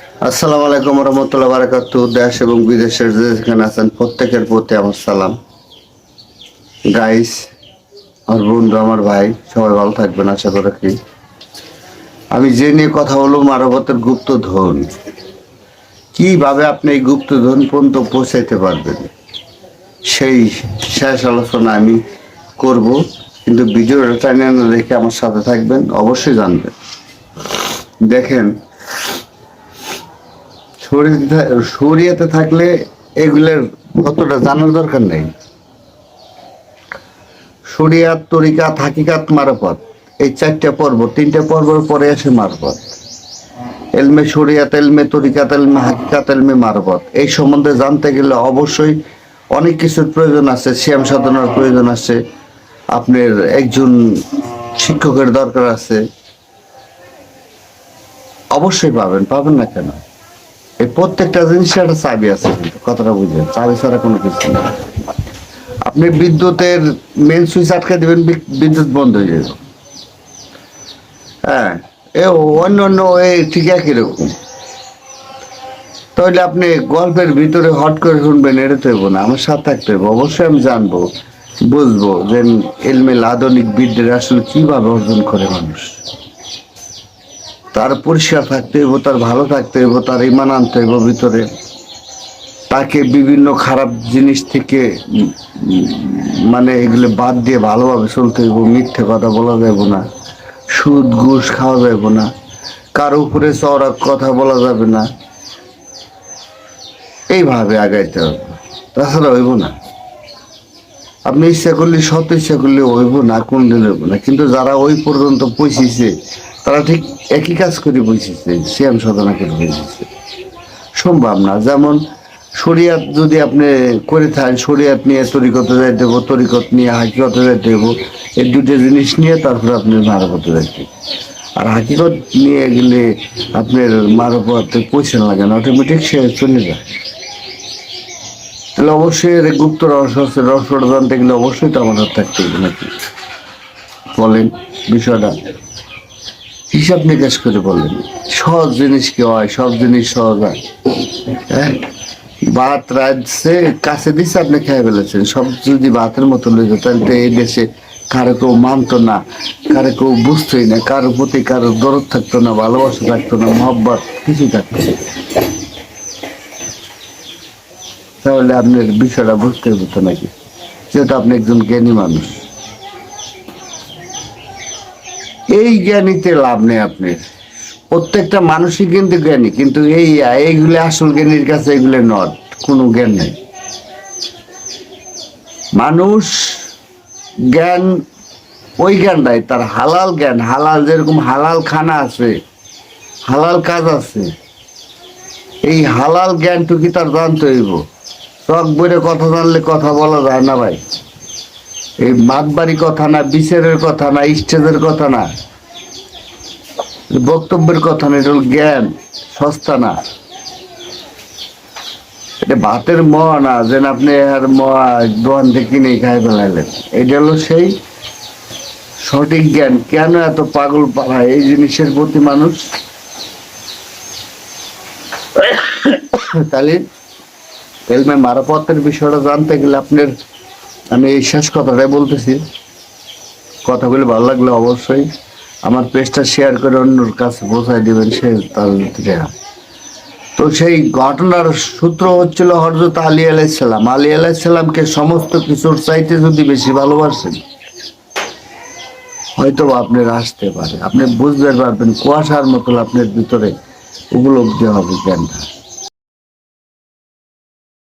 আসসালামু আলাইকুম রহমতুল্লাহ বারাকাতু। দেশ এবং বিদেশের যে যেখানে আছেন, প্রত্যেকের প্রতি আমার সালাম। গাইস আমার বন্ধু, আমার ভাই, সবাই ভালো থাকবেন, আশা করে কি আমি যে নিয়ে কথা বলব, মানবতের গুপ্তধন। কীভাবে আপনি এই গুপ্তধন পর্যন্ত পৌঁছাইতে পারবেন? সেই শেষ আলোচনা আমি করব, কিন্তু ভিডিওটা টাইনে দেখে আমার সাথে থাকবেন, অবশ্যই জানবেন। দেখেন শরীয়তে থাকলে এগুলোর কতটা জানার দরকার নেই। শরিয়াত, তরিকাত, হাকিকাত মারফত। এই চারটা পর্ব, তিনটা পর্বের পরে আসে মারফত। এলমে শরিয়াত, এলমে তরিকাত, এলমে হাকিকাত, এলমে মারফত। এই সম্বন্ধে জানতে গেলে অবশ্যই অনেক কিছুর প্রয়োজন আছে শ্যাম সাধনার প্রয়োজন আছে, আপনার একজন শিক্ষকের দরকার আছে। অবশ্যই পাবেন পাবেন না কেন? এই প্রত্যেকটা জিনিসের একটা চাবি আছে কথাটা বুঝলেন। চাবি ছাড়া কোনো কিছু নেই। আপনি বিদ্যুতের মেন সুইচ আটকে দিবেন বিদ্যুৎ বন্ধ হয়ে যাবে। হ্যাঁ এ অন্য অন্য এই ঠিক একই রকম। তাহলে আপনি গল্পের ভিতরে হট করে শুনবেন, এটা তো না, আমার সাথে থাকতে হবে অবশ্যই আমি জানব, বুঝব যে এলমেল আধুনিক বিদ্যের আসলে কীভাবে অর্জন করে মানুষ। তার পরিষ্কার থাকতে হইব, তার ভালো থাকতে হইব, তার ইমান আনতে হইব ভিতরে। তাকে বিভিন্ন খারাপ জিনিস থেকে মানে এগুলো বাদ দিয়ে ভালোভাবে চলতে হইব, মিথ্যে কথা বলা যাবে না, সুদ, ঘুষ খাওয়া যাবে না, কারও উপরে চওড়া কথা বলা যাবে না। এইভাবে আগাইতে হবে তাছাড়া হইব না। আপনি ইচ্ছা করলে শত ইচ্ছা করলে হইব না, কোন দিন হইব না। কিন্তু যারা ওই পর্যন্ত পৌঁছিছে তারা ঠিক একই কাজ করে পৌঁছেছে শ্যাম সাধনা করে পৌঁছেছে সম্ভব না, যেমন শরিয়াত যদি আপনি করে থাকেন, শরিয়াত নিয়ে তরিকত যাইতে দেবো তরিকত নিয়ে হাকিকত যাইতে দেবো এই দুটো জিনিস নিয়ে তারপরে আপনি মারপথে যাইতে। আর হাকিকত নিয়ে গেলে আপনার মারপথে পয়সা লাগে না অটোমেটিক সে চলে যায়। তাহলে অবশ্যই এর গুপ্ত রহস্য আছে, রহস্যটা জানতে গেলে অবশ্যই তো আমাদের থাকতে হবে নাকি? বলেন বিষয়টা। হিসাব নিকাশ করে বলেন, সহজ জিনিস কি হয়? সব জিনিস সহজ হয়। হ্যাঁ? ভাত রাজছে কাছে দিচ্ছে আপনি খেয়ে ফেলেছেন। সব যদি ভাতের মতো লয়ে যেত তাহলে তো এই দেশে কারও কেউ মানতো না, কারও কেউ বুঝতোই না কারোর প্রতি কারও দরদ থাকতো না, ভালোবাসা থাকতো না, মহব্বত কিছু থাকতো তাহলে আপনার বিষয়টা বুঝতে হতো নাকি? যেহেতু আপনি একজন জ্ঞানী মানুষ। এই জ্ঞানীতে লাভ নেই আপনার। প্রত্যেকটা মানুষই কিন্তু জ্ঞানী, কিন্তু এই এইগুলো আসল জ্ঞানীর কাছে এগুলো নট, কোনো জ্ঞান নেই। মানুষ জ্ঞান, ওই জ্ঞানটাই, তার হালাল জ্ঞান, হালাল যেরকম হালাল খানা আছে, হালাল কাজ আছে, এই হালাল জ্ঞানটুকি তার জানতে হইব। চক বইরে কথা জানলে কথা বলা যায় না ভাই। এই মাতবাড়ি কথা না, বিচারের কথা না, স্টেজের কথা না, বক্তব্যের কথা না, এটা জ্ঞান, সস্তা না। এটা ভাতের মোয়া না, যেন আপনি আর মহা দোকান থেকে কিনে খাই ফেলাইলেন। এটা হলো সেই সঠিক জ্ঞান। কেন এত পাগল পাড়ায় এই জিনিসের প্রতি মানুষ তাহলে মারাপত্রের বিষয়টা জানতে গেলে আপনার আমি এই শেষ কথাটাই বলতেছি। কথাগুলি ভালো লাগলে অবশ্যই আমার পেজটা শেয়ার করে অন্যর কাছে পৌঁছায় দিবেন, সে তার তো সেই ঘটনার সূত্র হচ্ছিল হরজত আলী আলাইসাল্লাম আলী আলাইসাল্লামকে সমস্ত কিছুর চাইতে যদি বেশি ভালোবাসেন হয়তো বা আপনার আসতে পারে। আপনি বুঝতে পারবেন কুয়াশার মতো আপনার ভিতরে উপলব্ধি হবে জ্ঞানটা।